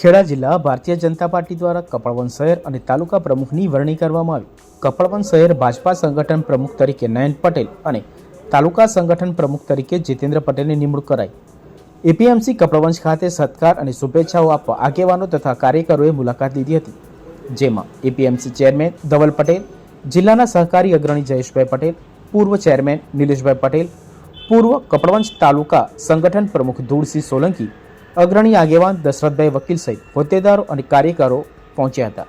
ખેડા જિલ્લા ભારતીય જનતા પાર્ટી દ્વારા કપડવન શહેર અને તાલુકા પ્રમુખની વરણી કરવામાં આવી. કપડવન શહેર ભાજપા સંગઠન પ્રમુખ તરીકે નયન પટેલ અને તાલુકા સંગઠન પ્રમુખ તરીકે જીતેન્દ્ર પટેલની નિમણૂક કરાઈ. એપીએમસી કપડવંશ ખાતે સત્કાર અને શુભેચ્છાઓ આપવા આગેવાનો તથા કાર્યકરોએ મુલાકાત લીધી હતી. જેમાં એપીએમસી ચેરમેન ધવલ પટેલ, જિલ્લાના સહકારી અગ્રણી જયેશભાઈ પટેલ, પૂર્વ ચેરમેન નિલેશભાઈ પટેલ, પૂર્વ કપડવંશ તાલુકા સંગઠન પ્રમુખ ધૂળસિંહ સોલંકી અગ્રણી આગેવાન દશરથભાઈ વકીલ સહિત હોદ્દેદારો અને કાર્યકરો પહોંચ્યા હતા.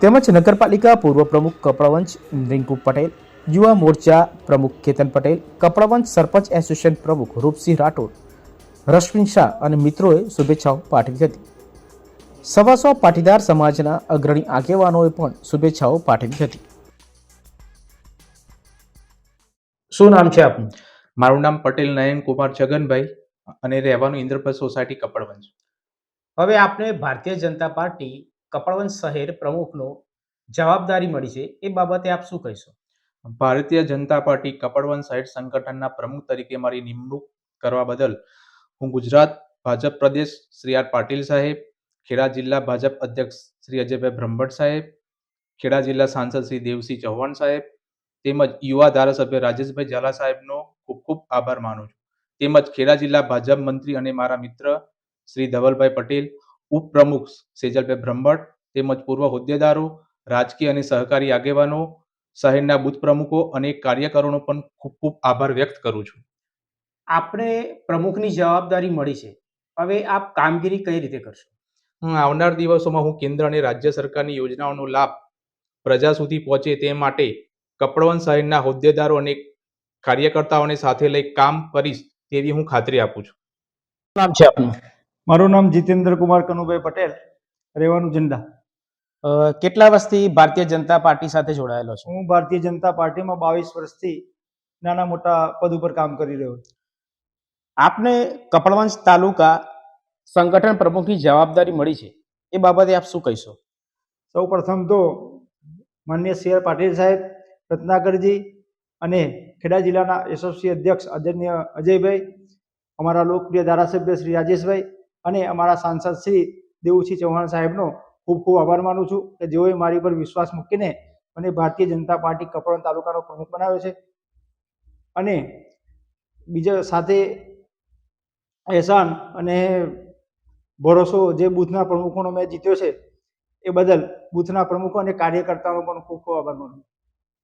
તેમજ નગરપાલિકા પૂર્વ પ્રમુખ કપડવંશ રિંકુ પટેલ યુવા મોરચા પ્રમુખ કેતન પટેલ કપડવંશ સરપંચ એસોસિએશન પ્રમુખ રૂપસિંહ રાઠોડ રશ્મિન શાહ અને મિત્રોએ શુભેચ્છાઓ પાઠવી હતી. સવાસો પાટીદાર સમાજના અગ્રણી આગેવાનોએ પણ શુભેચ્છાઓ પાઠવી હતી. શું નામ છે આપનું? મારું નામ પટેલ નયન કુમાર છગનભાઈ. અને રહેવાનું ઇન્દ્રપ્રસ્થ સોસાયટી કપડવંશ હવે આપને ભારતીય જનતા પાર્ટી કપડવંજ શહેર પ્રમુખનો જવાબદારી મળી છે. એ બાબતે આપ શું કહેશો? ભારતીય જનતા પાર્ટી કપડવંજ શહેર સંગઠનના પ્રમુખ તરીકે મારી નિમણૂક કરવા બદલ હું ગુજરાત ભાજપ પ્રદેશ શ્રી આર પાટીલ સાહેબ ખેડા જિલ્લા ભાજપ અધ્યક્ષ શ્રી અજયભાઈ બ્રહ્મભટ્ટ સાહેબ ખેડા જિલ્લા સાંસદ શ્રી દેવસિંહ ચૌહાણ સાહેબ તેમજ યુવા ધારાસભ્ય રાજેશભાઈ ઝાલા સાહેબનો ખૂબ ખૂબ આભાર માનું છું. તેમજ ખેડા જિલ્લા ભાજપ મંત્રી અને મારા મિત્ર શ્રી ધવલભાઈ પટેલ ઉપપ્રમુખ સેજલભાઈ બ્રહ્મટ તેમજ પૂર્વ હોદ્દેદારો રાજકીય અને સહકારી આગેવાનો શહેરના બુથ પ્રમુખો અને કાર્યકરોનો પણ ખૂબ ખૂબ આભાર વ્યક્ત કરું છું. આપણે પ્રમુખની જવાબદારી મળી છે. હવે આપ કામગીરી કઈ રીતે કરશો? હું આવનાર દિવસોમાં હું કેન્દ્ર અને રાજ્ય સરકારની યોજનાઓનો લાભ પ્રજા સુધી પહોંચે તે માટે કપડવન શહેરના હોદ્દેદારો અને કાર્યકર્તાઓને સાથે લઈ કામ કરીશ. તેવી હું ખાતરી આપું છું. નામ છે આપનું? મારું નામ જીતેન્દ્ર કુમાર કનુભાઈ પટેલ રહેવાનું જિંદા. કેટલા વર્ષથી ભારતીય જનતા પાર્ટી સાથે જોડાયેલો છું? હું ભારતીય જનતા પાર્ટીમાં બાવીસ વર્ષથી નાના મોટા પદ ઉપર કામ કરી રહ્યો છું. આપને કપડવંશ તાલુકા સંગઠન પ્રમુખની જવાબદારી મળી છે. એ બાબતે આપ શું કહીશો? સૌ પ્રથમ તો માન્ય સી આર પાટીલ સાહેબ રત્નાકરજી અને ખેડા જિલ્લાના એસોસી અધ્યક્ષ અજન્ય અજયભાઈ, અમારા લોકપ્રિય ધારાસભ્ય શ્રી રાજેશભાઈ અને અમારા સાંસદ શ્રી દેવુસિંહ ચૌહાણ સાહેબનો ખૂબ ખૂબ આભાર માનું છું કે જેઓએ મારી પર વિશ્વાસ મૂકીને મને ભારતીય જનતા પાર્ટી કપડવંત તાલુકાનો પ્રમુખ બનાવ્યો છે. અને બીજા સાથે એહસાન અને ભરોસો જે બૂથના પ્રમુખોનો મેં જીત્યો છે એ બદલ બૂથના પ્રમુખો અને કાર્યકર્તાઓનો પણ ખૂબ ખૂબ આભાર માનું